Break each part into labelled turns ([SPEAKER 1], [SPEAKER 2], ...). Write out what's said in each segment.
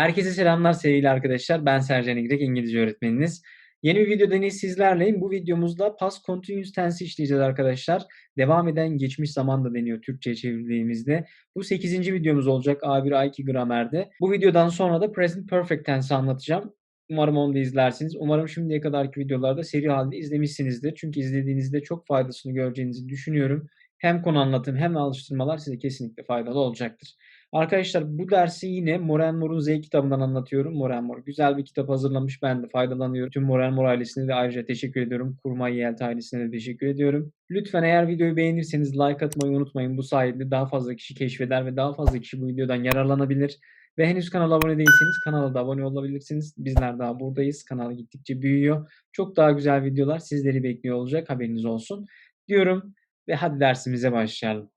[SPEAKER 1] Herkese selamlar sevgili arkadaşlar. Ben Sercan İgrek, İngilizce öğretmeniniz. Yeni bir videoda sizlerleyim. Bu videomuzda past continuous tense işleyeceğiz arkadaşlar. Devam eden geçmiş zaman da deniyor Türkçe'ye çevirdiğimizde. Bu 8. videomuz olacak A1 A2 gramerde. Bu videodan sonra da present perfect tense anlatacağım. Umarım onu da izlersiniz. Umarım şimdiye kadarki videolarda seri halde izlemişsinizdir. Çünkü izlediğinizde çok faydasını göreceğinizi düşünüyorum. Hem konu anlatım hem alıştırmalar size kesinlikle faydalı olacaktır. Arkadaşlar bu dersi yine Moren Mor'un Z kitabından anlatıyorum. Moren Mor güzel bir kitap hazırlamış. Ben de faydalanıyorum. Tüm Moren Mor ailesine de ayrıca teşekkür ediyorum. Kurmay Yelt ailesine de teşekkür ediyorum. Lütfen eğer videoyu beğenirseniz like atmayı unutmayın. Bu sayede daha fazla kişi keşfeder ve daha fazla kişi bu videodan yararlanabilir. Ve henüz kanala abone değilseniz kanala da abone olabilirsiniz. Bizler daha buradayız. Kanal gittikçe büyüyor. Çok daha güzel videolar sizleri bekliyor olacak. Haberiniz olsun. Diyorum ve hadi dersimize başlayalım.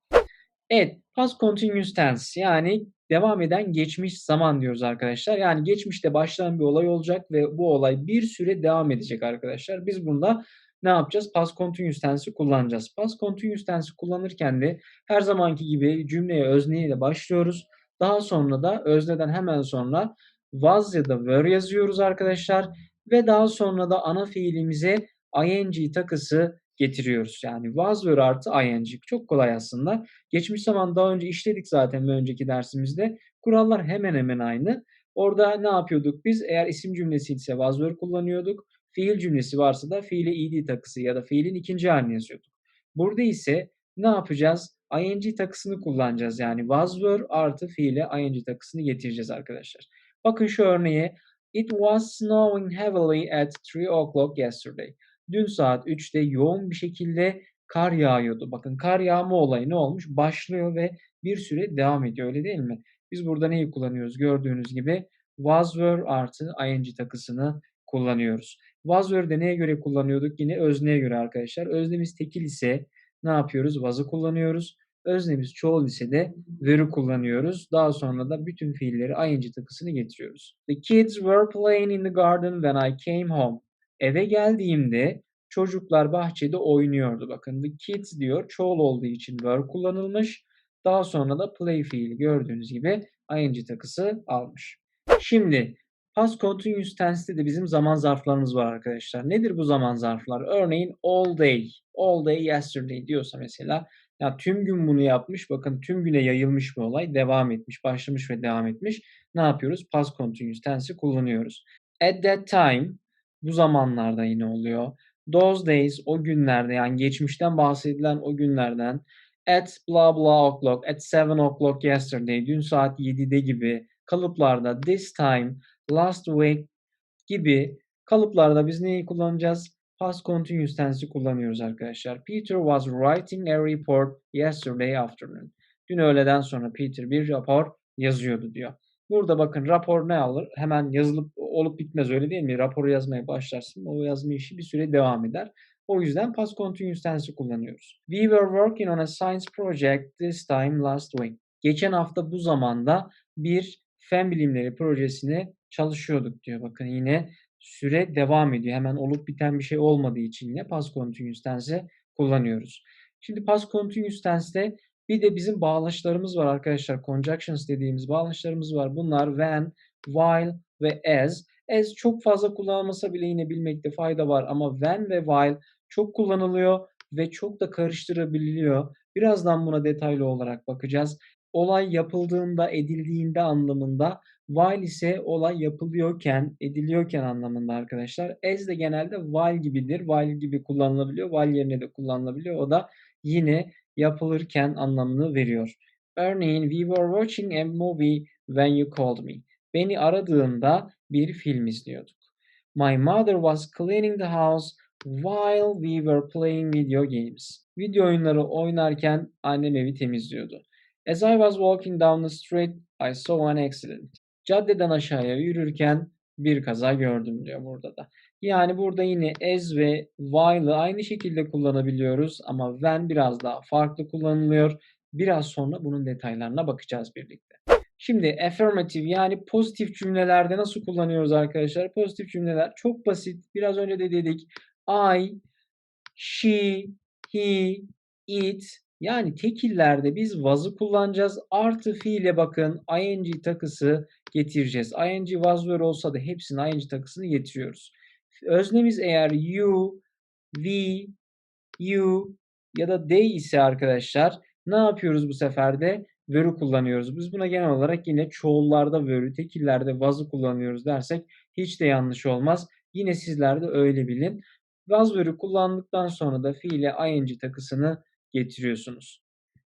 [SPEAKER 1] Evet, past continuous tense yani devam eden geçmiş zaman diyoruz arkadaşlar. Yani geçmişte başlayan bir olay olacak ve bu olay bir süre devam edecek arkadaşlar. Biz bunda ne yapacağız? Past continuous tense'i kullanacağız. Past continuous tense'i kullanırken de her zamanki gibi cümleye özneyle başlıyoruz. Daha sonra da özneden hemen sonra was ya da were yazıyoruz arkadaşlar. Ve daha sonra da ana fiilimize ing takısı getiriyoruz. Yani was were artı ing. Çok kolay aslında. Geçmiş zaman daha önce işledik zaten bir önceki dersimizde. Kurallar hemen hemen aynı. Orada ne yapıyorduk biz? Eğer isim cümlesi ise was were kullanıyorduk. Fiil cümlesi varsa da fiile ed takısı ya da fiilin ikinci halini yazıyorduk. Burada ise ne yapacağız? ing takısını kullanacağız. Yani was were artı fiile ing takısını getireceğiz arkadaşlar. Bakın şu örneğe. It was snowing heavily at 3 o'clock yesterday. Dün saat 3'te yoğun bir şekilde kar yağıyordu. Bakın kar yağma olayı ne olmuş? Başlıyor ve bir süre devam ediyor öyle değil mi? Biz burada neyi kullanıyoruz? Gördüğünüz gibi was were artı ing takısını kullanıyoruz. Was were'de neye göre kullanıyorduk? Yine özneye göre arkadaşlar. Öznemiz tekil ise ne yapıyoruz? Was'ı kullanıyoruz. Öznemiz çoğul ise de were'ı kullanıyoruz. Daha sonra da bütün fiilleri ing takısını getiriyoruz. The kids were playing in the garden when I came home. Eve geldiğimde çocuklar bahçede oynuyordu. Bakın the kids diyor. Çoğul olduğu için were kullanılmış. Daha sonra da play fiili gördüğünüz gibi ing takısı almış. Şimdi past continuous tense'te de bizim zaman zarflarımız var arkadaşlar. Nedir bu zaman zarflar? Örneğin all day, all day yesterday diyorsa mesela ya tüm gün bunu yapmış. Bakın tüm güne yayılmış bir olay. Devam etmiş, başlamış ve devam etmiş. Ne yapıyoruz? Past continuous tense'i kullanıyoruz. At that time bu zamanlarda yine oluyor. Those days o günlerde yani geçmişten bahsedilen o günlerden at blah blah o'clock, at 7 o'clock yesterday, dün saat 7'de gibi kalıplarda this time, last week gibi kalıplarda biz neyi kullanacağız? Past continuous tense'i kullanıyoruz arkadaşlar. Peter was writing a report yesterday afternoon. Dün öğleden sonra Peter bir rapor yazıyordu diyor. Burada bakın rapor ne alır? Hemen yazılıp olup bitmez öyle değil mi? Raporu yazmaya başlarsın. O yazma işi bir süre devam eder. O yüzden past continuous tense'i kullanıyoruz. We were working on a science project this time last week. Geçen hafta bu zamanda bir fen bilimleri projesine çalışıyorduk diyor. Bakın yine süre devam ediyor. Hemen olup biten bir şey olmadığı için yine past continuous tense kullanıyoruz. Şimdi past continuous tense'te bir de bizim bağlaçlarımız var arkadaşlar. Conjunctions dediğimiz bağlaçlarımız var. Bunlar when, while ve as. As çok fazla kullanılmasa bile yine bilmekte fayda var ama when ve while çok kullanılıyor ve çok da karıştırabiliyor. Birazdan buna detaylı olarak bakacağız. Olay yapıldığında, edildiğinde anlamında, while ise olay yapılıyorken, ediliyorken anlamında arkadaşlar. As de genelde while gibidir. While gibi kullanılabiliyor. While yerine de kullanılabiliyor. O da yine yapılırken anlamını veriyor. Örneğin we were watching a movie when you called me. Beni aradığında bir film izliyorduk. My mother was cleaning the house while we were playing video games. Video oyunları oynarken annem evi temizliyordu. As I was walking down the street, I saw an accident. Caddeden aşağıya yürürken bir kaza gördüm diyor burada da. Yani burada yine as ve while'ı aynı şekilde kullanabiliyoruz ama when biraz daha farklı kullanılıyor. Biraz sonra bunun detaylarına bakacağız birlikte. Şimdi affirmative yani pozitif cümlelerde nasıl kullanıyoruz arkadaşlar? Pozitif cümleler çok basit. Biraz önce de dedik. I, she, he, it yani tekillerde biz was'ı kullanacağız. Artı fiile bakın ing takısı getireceğiz. ing was were olsa da hepsinin ing takısını getiriyoruz. Öznemiz eğer you, we, you ya da they ise arkadaşlar ne yapıyoruz bu sefer de? Were'ü kullanıyoruz. Biz buna genel olarak yine çoğullarda were'ü, tekillerde was'ı kullanıyoruz dersek hiç de yanlış olmaz. Yine sizler de öyle bilin. Was were'ü kullandıktan sonra da fiile ing takısını getiriyorsunuz.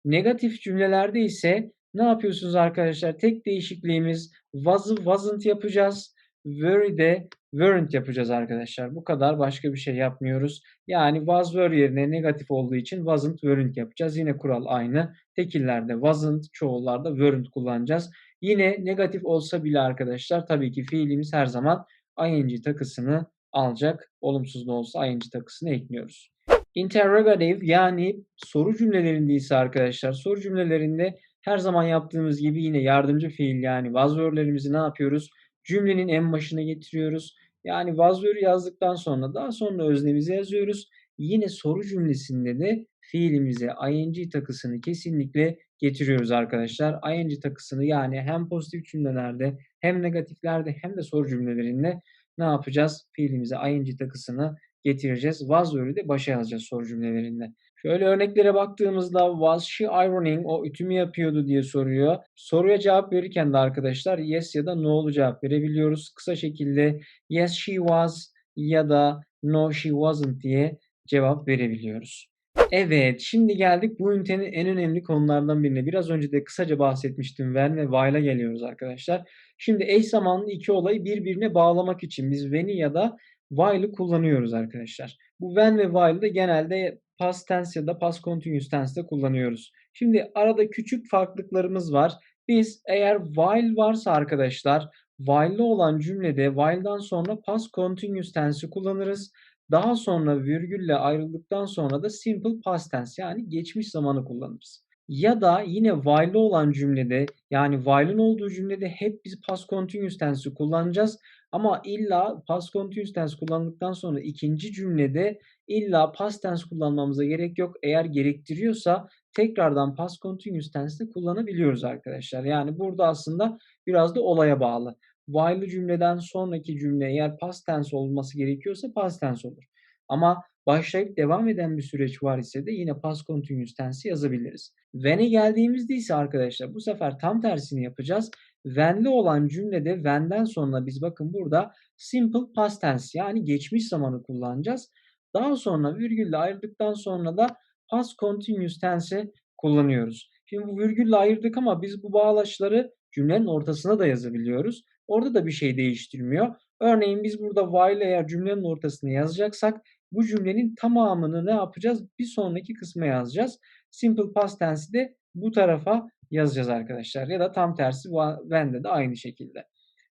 [SPEAKER 1] Negatif cümlelerde ise ne yapıyorsunuz arkadaşlar? Tek değişikliğimiz was'ı wasn't yapacağız. Were de weren't yapacağız arkadaşlar. Bu kadar başka bir şey yapmıyoruz. Yani was were yerine negatif olduğu için wasn't weren't yapacağız. Yine kural aynı. Tekillerde wasn't, çoğullarda weren't kullanacağız. Yine negatif olsa bile arkadaşlar tabii ki fiilimiz her zaman ing takısını alacak. Olumsuz da olsa ing takısını ekliyoruz. Interrogative yani soru cümlelerinde ise arkadaşlar soru cümlelerinde her zaman yaptığımız gibi yine yardımcı fiil yani was were'lerimizi ne yapıyoruz? Cümlenin en başına getiriyoruz. Yani were yazdıktan sonra daha sonra öznemizi yazıyoruz. Yine soru cümlesinde de fiilimize ing takısını kesinlikle getiriyoruz arkadaşlar. ing takısını yani hem pozitif cümlelerde hem negatiflerde hem de soru cümlelerinde ne yapacağız? Fiilimize ing takısını getireceğiz. Were'ü de başa yazacağız soru cümlelerinde. Şöyle örneklere baktığımızda was she ironing o ütümü yapıyordu diye soruyor. Soruya cevap verirken de arkadaşlar yes ya da no'lu cevap verebiliyoruz. Kısa şekilde yes she was ya da no she wasn't diye cevap verebiliyoruz. Evet, şimdi geldik bu ünitenin en önemli konulardan birine. Biraz önce de kısaca bahsetmiştim. When ve while'a geliyoruz arkadaşlar. Şimdi eş zamanlı iki olayı birbirine bağlamak için biz when'i ya da while'ı kullanıyoruz arkadaşlar. Bu when ve while'ı da genelde past tense ya da past continuous tense'de kullanıyoruz. Şimdi arada küçük farklılıklarımız var. Biz eğer while varsa arkadaşlar while'lı olan cümlede while'dan sonra past continuous tense'i kullanırız. Daha sonra virgülle ayrıldıktan sonra da simple past tense yani geçmiş zamanı kullanırız. Ya da yine while'lı olan cümlede yani while'ın olduğu cümlede hep biz past continuous tense'i kullanacağız. Ama illa past continuous tense kullandıktan sonra ikinci cümlede illa past tense kullanmamıza gerek yok. Eğer gerektiriyorsa tekrardan past continuous tense kullanabiliyoruz arkadaşlar. Yani burada aslında biraz da olaya bağlı. While'lı cümleden sonraki cümle eğer past tense olması gerekiyorsa past tense olur. Ama başlayıp devam eden bir süreç var ise de yine past continuous tense yazabiliriz. When'e geldiğimizde ise arkadaşlar bu sefer tam tersini yapacağız. When'li olan cümlede when'den sonra biz bakın burada simple past tense yani geçmiş zamanı kullanacağız. Daha sonra virgülle ayırdıktan sonra da past continuous tense kullanıyoruz. Şimdi bu virgülle ayırdık ama biz bu bağlaçları cümlenin ortasına da yazabiliyoruz. Orada da bir şey değiştirmiyor. Örneğin biz burada while eğer cümlenin ortasına yazacaksak bu cümlenin tamamını ne yapacağız? Bir sonraki kısma yazacağız. Simple past tense'i de bu tarafa yazacağız arkadaşlar. Ya da tam tersi when'de de aynı şekilde.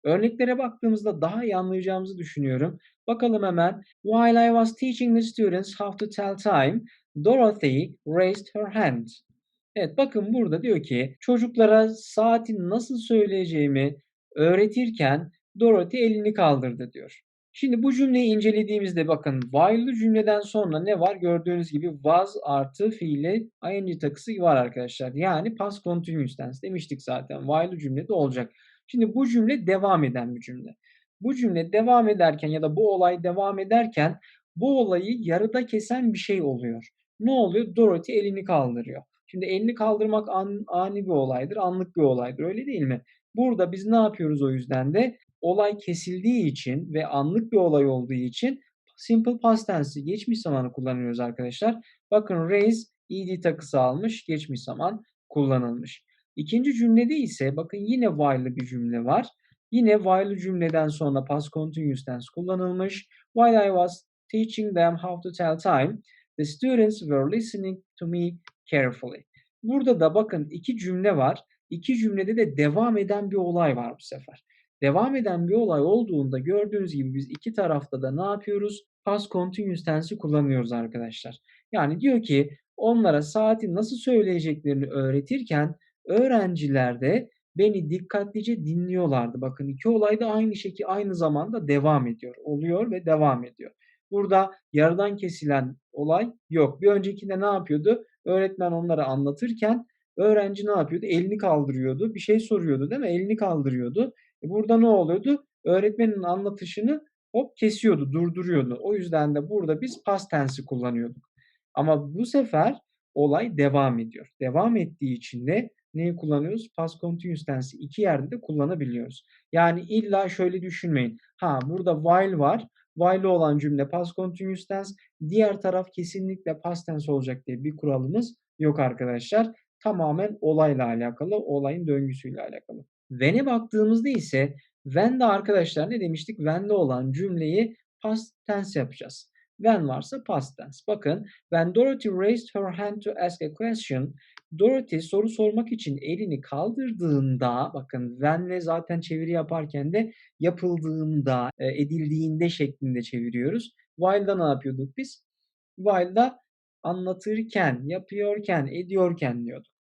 [SPEAKER 1] Örneklere baktığımızda daha iyi anlayacağımızı düşünüyorum. Bakalım hemen. While I was teaching the students how to tell time, Dorothy raised her hand. Evet bakın burada diyor ki çocuklara saati nasıl söyleyeceğimi öğretirken Dorothy elini kaldırdı diyor. Şimdi bu cümleyi incelediğimizde bakın while'lı cümleden sonra ne var? Gördüğünüz gibi was artı fiili ing takısı var arkadaşlar. Yani past continuous tense demiştik zaten. While'lı cümlede olacak. Şimdi bu cümle devam eden bir cümle. Bu cümle devam ederken ya da bu olay devam ederken bu olayı yarıda kesen bir şey oluyor. Ne oluyor? Dorothy elini kaldırıyor. Şimdi elini kaldırmak an, ani bir olaydır, anlık bir olaydır öyle değil mi? Burada biz ne yapıyoruz o yüzden de? Olay kesildiği için ve anlık bir olay olduğu için simple past tense'i geçmiş zamanı kullanıyoruz arkadaşlar. Bakın raise ed takısı almış, geçmiş zaman kullanılmış. İkinci cümlede ise bakın yine while'lı bir cümle var. Yine while'lı cümleden sonra past continuous tense kullanılmış. While I was teaching them how to tell time, the students were listening to me carefully. Burada da bakın iki cümle var. İki cümlede de devam eden bir olay var bu sefer. Devam eden bir olay olduğunda gördüğünüz gibi biz iki tarafta da ne yapıyoruz? Past continuous tense'i kullanıyoruz arkadaşlar. Yani diyor ki onlara saati nasıl söyleyeceklerini öğretirken öğrenciler de beni dikkatlice dinliyorlardı. Bakın iki olay da aynı şekilde aynı zamanda devam ediyor. Oluyor ve devam ediyor. Burada yarıdan kesilen olay yok. Bir öncekinde ne yapıyordu? Öğretmen onlara anlatırken öğrenci ne yapıyordu? Elini kaldırıyordu. Bir şey soruyordu değil mi? Elini kaldırıyordu. E burada ne oluyordu? Öğretmenin anlatışını hop kesiyordu, durduruyordu. O yüzden de burada biz past tense'i kullanıyorduk. Ama bu sefer olay devam ediyor. Devam ettiği için de neyi kullanıyoruz? Past continuous tense'i iki yerde de kullanabiliyoruz. Yani illa şöyle düşünmeyin. Ha burada while var. While olan cümle past continuous tense. Diğer taraf kesinlikle past tense olacak diye bir kuralımız yok arkadaşlar. Tamamen olayla alakalı, olayın döngüsüyle alakalı. When'e baktığımızda ise when'de arkadaşlar ne demiştik? When'de olan cümleyi past tense yapacağız. When varsa past tense. Bakın when Dorothy raised her hand to ask a question Dorothy soru sormak için elini kaldırdığında bakın when'le zaten çeviri yaparken de yapıldığında, e, edildiğinde şeklinde çeviriyoruz. While'da ne yapıyorduk biz? While'da anlatırken, yapıyorken, ediyorken diyorduk.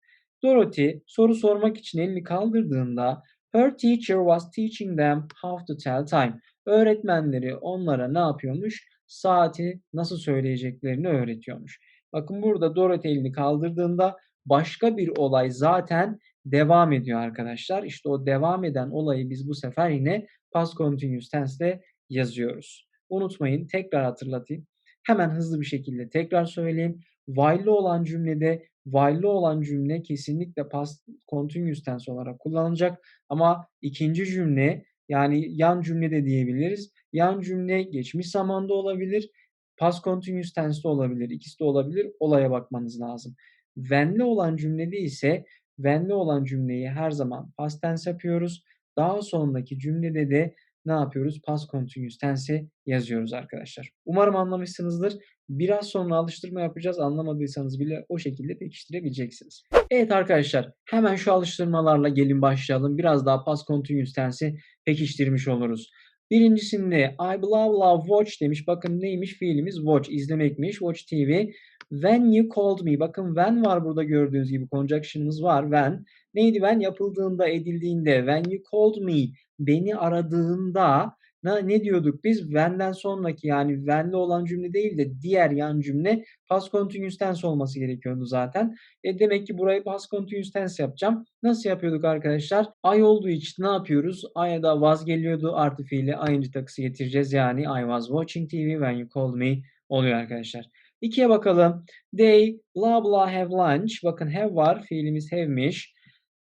[SPEAKER 1] Dorothy soru sormak için elini kaldırdığında her teacher was teaching them how to tell time. Öğretmenleri onlara ne yapıyormuş? Saati nasıl söyleyeceklerini öğretiyormuş. Bakın burada Dorothy elini kaldırdığında başka bir olay zaten devam ediyor arkadaşlar. İşte o devam eden olayı biz bu sefer yine past continuous tense'de yazıyoruz. Unutmayın tekrar hatırlatayım. Hemen hızlı bir şekilde tekrar söyleyeyim. While'li olan cümlede while'li olan cümle kesinlikle past continuous tense olarak kullanılacak. Ama ikinci cümle yani yan cümle de diyebiliriz. Yan cümle geçmiş zamanda olabilir. Past continuous tense'de olabilir. İkisi de olabilir. Olaya bakmanız lazım. When'li olan cümlede ise when'li olan cümleyi her zaman past tense yapıyoruz. Daha sonraki cümlede de ne yapıyoruz? Past continuous tense yazıyoruz arkadaşlar. Umarım anlamışsınızdır. Biraz sonra alıştırma yapacağız. Anlamadıysanız bile o şekilde pekiştirebileceksiniz. Evet arkadaşlar hemen şu alıştırmalarla gelin başlayalım. Biraz daha past continuous tense'i pekiştirmiş oluruz. Birincisinde I love love watch demiş. Bakın neymiş fiilimiz watch izlemekmiş. Watch TV. When you called me. Bakın when var burada gördüğünüz gibi conjunction'ımız var. When. Neydi when? Yapıldığında, edildiğinde. When you called me. Beni aradığında ne, ne diyorduk biz? When'den sonraki yani when'le olan cümle değil de diğer yan cümle past continuous tense olması gerekiyordu zaten. E demek ki burayı past continuous tense yapacağım. Nasıl yapıyorduk arkadaşlar? I olduğu için ne yapıyoruz? I'ya da was geliyordu. Artı fiili ing takısı getireceğiz. Yani I was watching TV when you called me oluyor arkadaşlar. İkiye bakalım. They blah blah have lunch. Bakın have var. Fiilimiz have'miş.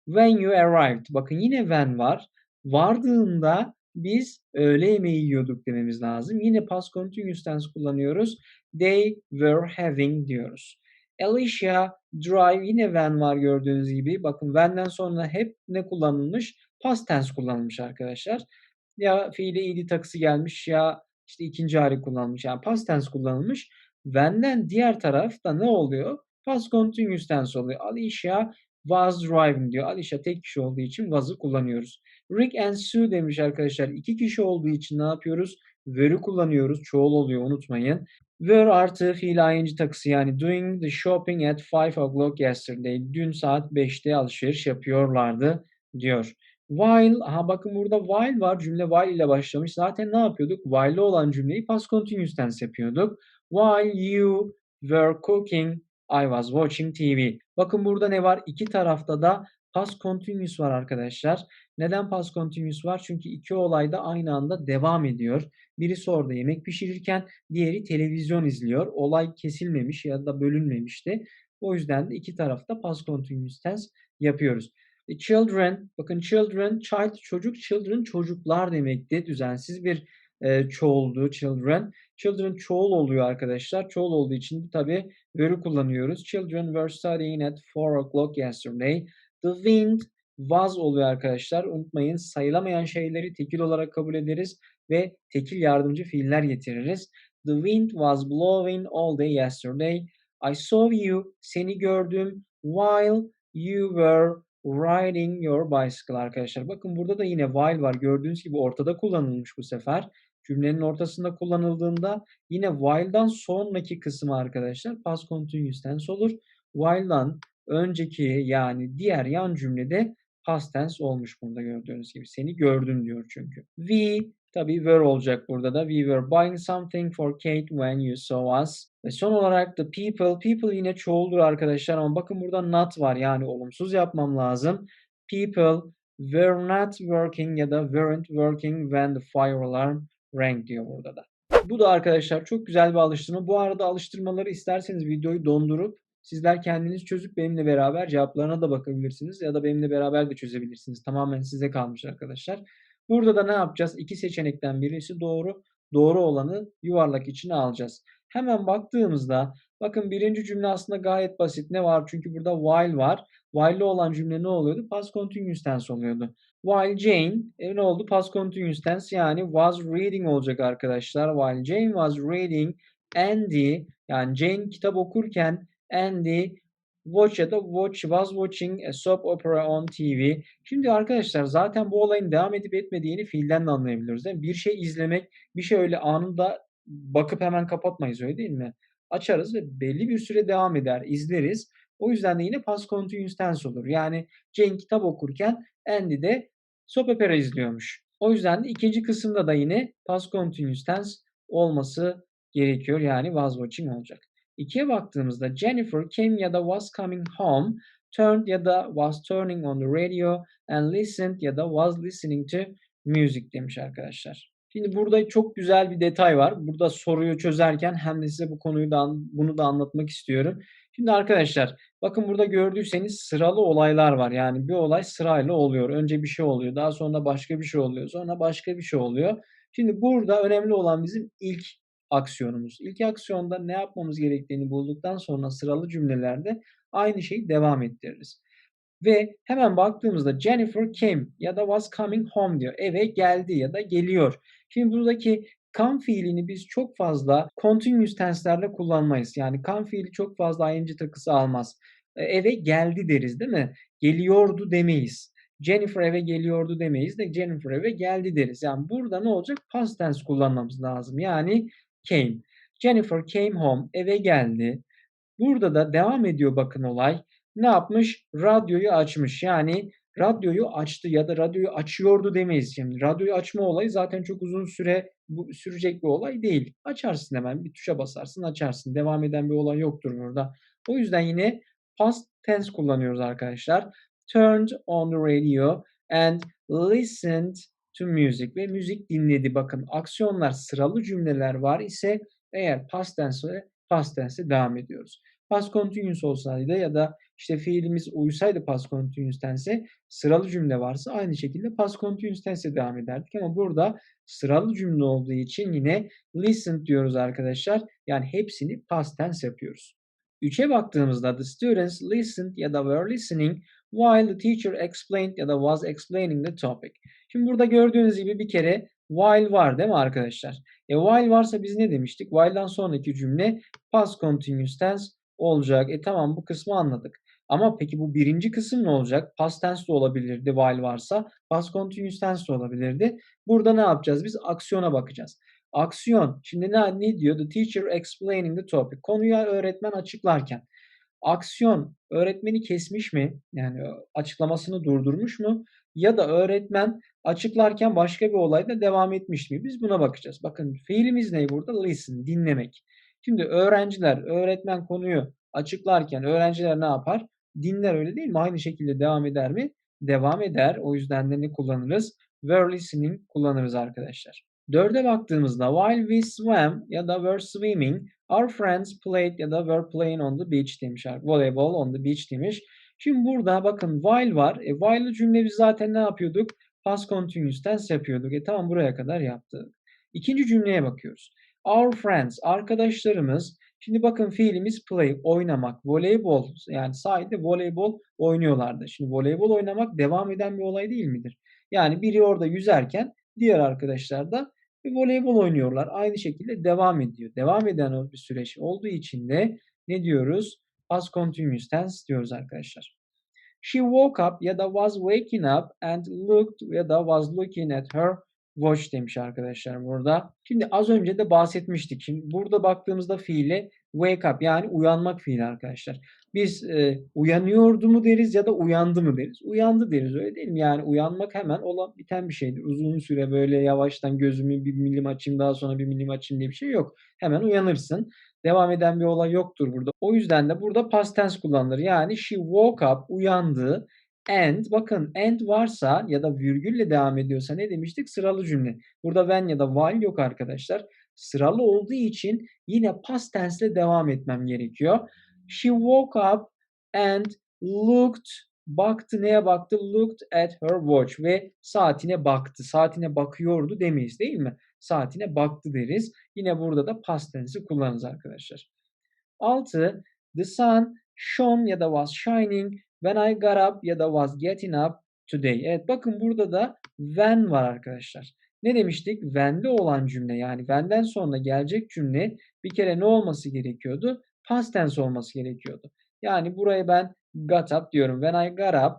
[SPEAKER 1] When you arrived. Bakın yine when var. Vardığında biz öğle yemeği yiyorduk dememiz lazım. Yine past continuous tense kullanıyoruz. They were having diyoruz. Alicia drive yine when var gördüğünüz gibi. Bakın when'den sonra hep ne kullanılmış? Past tense kullanılmış arkadaşlar. Ya fiile id takısı gelmiş ya işte ikinci hali kullanılmış. Yani past tense kullanılmış. When'den diğer tarafta ne oluyor? Past continuous tense oluyor. Alicia was driving diyor. Alicia tek kişi olduğu için was'ı kullanıyoruz. Rick and Sue demiş arkadaşlar. İki kişi olduğu için ne yapıyoruz? Were'ü kullanıyoruz. Çoğul oluyor unutmayın. Were artı fiil ing takısı yani doing the shopping at 5 o'clock yesterday. Dün saat 5'te alışveriş yapıyorlardı diyor. While, aha bakın burada while var. Cümle while ile başlamış. Zaten ne yapıyorduk? While'lı olan cümleyi past continuous tense yapıyorduk. While you were cooking, I was watching TV. Bakın burada ne var? İki tarafta da past continuous var arkadaşlar. Neden past continuous var? Çünkü iki olay da aynı anda devam ediyor. Birisi orada yemek pişirirken diğeri televizyon izliyor. Olay kesilmemiş ya da bölünmemişti. O yüzden de iki tarafta past continuous tense yapıyoruz. E, children, bakın children, child çocuk, children çocuklar demekti. Düzensiz bir e, çoğuldu children. Children çoğul oluyor arkadaşlar. Çoğul olduğu için tabi were kullanıyoruz. Children were studying at 4 o'clock yesterday. The wind was oluyor arkadaşlar. Unutmayın sayılamayan şeyleri tekil olarak kabul ederiz ve tekil yardımcı fiiller getiririz. The wind was blowing all day yesterday. I saw you. Seni gördüm. While you were riding your bicycle arkadaşlar. Bakın burada da yine while var. Gördüğünüz gibi ortada kullanılmış bu sefer. Cümlenin ortasında kullanıldığında yine while'dan sonraki kısmı arkadaşlar past continuous tense olur. While'dan önceki yani diğer yan cümlede past tense olmuş burada gördüğünüz gibi. Seni gördüm diyor çünkü. We tabi were olacak burada da. We were buying something for Kate when you saw us. Ve son olarak the people. People yine çoğuldur arkadaşlar ama bakın burada not var yani olumsuz yapmam lazım. People were not working ya da weren't working when the fire alarm rang diyor burada da. Bu da arkadaşlar çok güzel bir alıştırma. Bu arada alıştırmaları isterseniz videoyu dondurup sizler kendiniz çözüp benimle beraber cevaplarına da bakabilirsiniz ya da benimle beraber de çözebilirsiniz. Tamamen size kalmış arkadaşlar. Burada da ne yapacağız? İki seçenekten birisi doğru. Doğru olanı yuvarlak içine alacağız. Hemen baktığımızda bakın birinci cümle aslında gayet basit. Ne var? Çünkü burada while var. While'li olan cümle ne oluyordu? Past continuous tense oluyordu. While Jane e, ne oldu? Past continuous tense yani was reading olacak arkadaşlar. While Jane was reading Andy yani Jane kitap okurken Andy watch ya da watch was watching a soap opera on TV. Şimdi arkadaşlar zaten bu olayın devam edip etmediğini fiilden de anlayabiliyoruz değil mi? Bir şey izlemek, bir şey öyle anında bakıp hemen kapatmayız öyle değil mi? Açarız ve belli bir süre devam eder, izleriz. O yüzden de yine past continuous tense olur. Yani Jane kitap okurken Andy de soap opera izliyormuş. O yüzden de ikinci kısımda da yine past continuous tense olması gerekiyor. Yani was watching olacak. İkiye baktığımızda Jennifer came ya da was coming home, turned ya da was turning on the radio and listened ya da was listening to music demiş arkadaşlar. Şimdi burada çok güzel bir detay var. Burada soruyu çözerken hem de size bu konuyu da bunu da anlatmak istiyorum. Şimdi arkadaşlar bakın burada gördüyseniz sıralı olaylar var. Yani bir olay sırayla oluyor. Önce bir şey oluyor. Daha sonra başka bir şey oluyor. Sonra başka bir şey oluyor. Şimdi burada önemli olan bizim ilk aksiyonumuz. İlk aksiyonda ne yapmamız gerektiğini bulduktan sonra sıralı cümlelerde aynı şeyi devam ettiririz. Ve hemen baktığımızda Jennifer came ya da was coming home diyor. Eve geldi ya da geliyor. Şimdi buradaki come fiilini biz çok fazla continuous tense'lerde kullanmayız. Yani come fiili çok fazla ing takısı almaz. E, eve geldi deriz değil mi? Geliyordu demeyiz. Jennifer eve geliyordu demeyiz de Jennifer eve geldi deriz. Yani burada ne olacak? Past tense kullanmamız lazım. Yani came. Jennifer came home. Eve geldi. Burada da devam ediyor bakın olay. Ne yapmış? Radyoyu açmış. Yani radyoyu açtı ya da radyoyu açıyordu demeyiz şimdi. Radyoyu açma olayı zaten çok uzun süre bu, sürecek bir olay değil. Açarsın hemen bir tuşa basarsın açarsın. Devam eden bir olay yoktur burada. O yüzden yine past tense kullanıyoruz arkadaşlar. Turned on the radio and listened to music ve müzik dinledi. Bakın aksiyonlar sıralı cümleler var ise eğer past tense past tense devam ediyoruz. Past continuous olsaydı ya da işte fiilimiz uysaydı past continuous tense sıralı cümle varsa aynı şekilde past continuous tense devam ederdik ama burada sıralı cümle olduğu için yine listen diyoruz arkadaşlar. Yani hepsini past tense yapıyoruz. 3'e baktığımızda the students listened ya da were listening while the teacher explained ya da was explaining the topic. Şimdi burada gördüğünüz gibi bir kere while var değil mi arkadaşlar? E while varsa biz ne demiştik? While'dan sonraki cümle past continuous tense olacak. E tamam bu kısmı anladık. Ama peki bu birinci kısım ne olacak? Past tense de olabilirdi while varsa. Past continuous tense de olabilirdi. Burada ne yapacağız? Biz aksiyona bakacağız. Aksiyon. Şimdi ne, ne diyor? The teacher explaining the topic. Konuyu öğretmen açıklarken. Aksiyon öğretmeni kesmiş mi? Yani açıklamasını durdurmuş mu? Ya da öğretmen açıklarken başka bir olayda devam etmiş mi? Biz buna bakacağız. Bakın fiilimiz ne burada? Listen, dinlemek. Şimdi öğrenciler, öğretmen konuyu açıklarken öğrenciler ne yapar? Dinler öyle değil mi? Aynı şekilde devam eder mi? Devam eder. O yüzden de ne kullanırız? Were listening kullanırız arkadaşlar. Dörde baktığımızda while we swam ya da were swimming our friends played ya da were playing on the beach demiş. Voleyball on the beach demiş. Şimdi burada bakın while var. E, while'lı cümle biz zaten ne yapıyorduk? Past continuous tense yapıyorduk. E tamam buraya kadar yaptık. İkinci cümleye bakıyoruz. Our friends, arkadaşlarımız. Şimdi bakın fiilimiz play, oynamak. Voleybol, yani sahilde voleybol oynuyorlardı. Şimdi voleybol oynamak devam eden bir olay değil midir? Yani biri orada yüzerken diğer arkadaşlar da voleybol oynuyorlar. Aynı şekilde devam ediyor. Devam eden bir süreç olduğu için de ne diyoruz? Past continuous tense diyoruz arkadaşlar. She woke up ya da was waking up and looked ya da was looking at her watch demiş arkadaşlar burada. Şimdi az önce de bahsetmiştik. Şimdi burada baktığımızda fiile wake up yani uyanmak fiili arkadaşlar. Biz e, uyanıyordu mu deriz ya da uyandı mı deriz. Uyandı deriz öyle değil mi? Yani uyanmak hemen olan biten bir şeydir. Uzun süre böyle yavaştan gözümü bir milim açayım daha sonra bir milim açayım diye bir şey yok. Hemen uyanırsın. Devam eden bir olay yoktur burada. O yüzden de burada past tense kullanılır. Yani she woke up uyandı and bakın and varsa ya da virgülle devam ediyorsa ne demiştik? Sıralı cümle. Burada when ya da while yok arkadaşlar. Sıralı olduğu için yine past tense ile devam etmem gerekiyor. She woke up and looked baktı neye baktı? Looked at her watch ve saatine baktı. Saatine bakıyordu demeyiz değil mi? Saatine baktı deriz. Yine burada da past tense'i kullanırız arkadaşlar. 6. The sun shone ya da was shining when I got up ya da was getting up today. Evet bakın burada da when var arkadaşlar. Ne demiştik? When'li olan cümle yani when'den sonra gelecek cümle bir kere ne olması gerekiyordu? Past tense olması gerekiyordu. Yani buraya ben got up diyorum. When I got up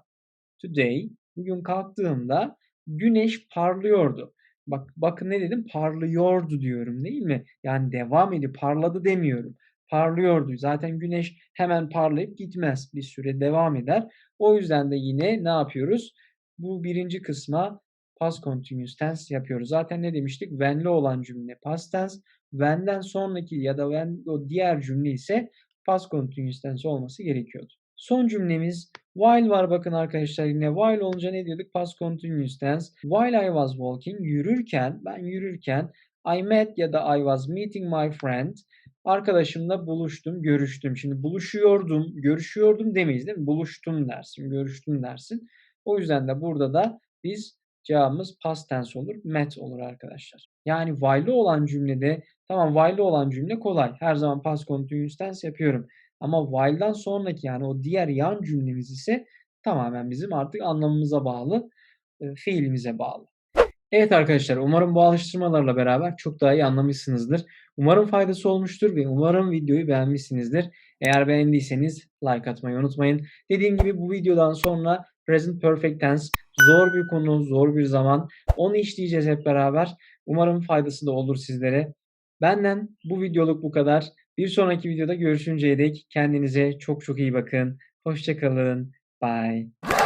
[SPEAKER 1] today bugün kalktığımda güneş parlıyordu. Bak bakın ne dedim? Parlıyordu diyorum değil mi? Yani devam ediyor. Parladı demiyorum. Parlıyordu. Zaten güneş hemen parlayıp gitmez. Bir süre devam eder. O yüzden de yine ne yapıyoruz? Bu birinci kısma past continuous tense yapıyoruz. Zaten ne demiştik? When'li olan cümle past tense. When'den sonraki ya da when o diğer cümle ise past continuous tense olması gerekiyordu. Son cümlemiz while var bakın arkadaşlar yine while olunca ne diyorduk? Past continuous tense. While I was walking yürürken ben yürürken I met ya da I was meeting my friend arkadaşımla buluştum, görüştüm. Şimdi buluşuyordum, görüşüyordum demeyiz değil mi? Buluştum dersin, görüştüm dersin. O yüzden de burada da biz cevabımız past tense olur, met olur arkadaşlar. Yani while'li olan cümlede tamam while'li olan cümle kolay. Her zaman past continuous tense yapıyorum. Ama while'dan sonraki yani o diğer yan cümlemiz ise tamamen bizim artık anlamımıza bağlı, fiilimize bağlı. Evet arkadaşlar umarım bu alıştırmalarla beraber çok daha iyi anlamışsınızdır. Umarım faydası olmuştur ve umarım videoyu beğenmişsinizdir. Eğer beğendiyseniz like atmayı unutmayın. Dediğim gibi bu videodan sonra present perfect tense zor bir konu, zor bir zaman. Onu işleyeceğiz hep beraber. Umarım faydası da olur sizlere. Benden bu videoluk bu kadar. Bir sonraki videoda görüşünceye dek kendinize çok çok iyi bakın. Hoşçakalın. Bye.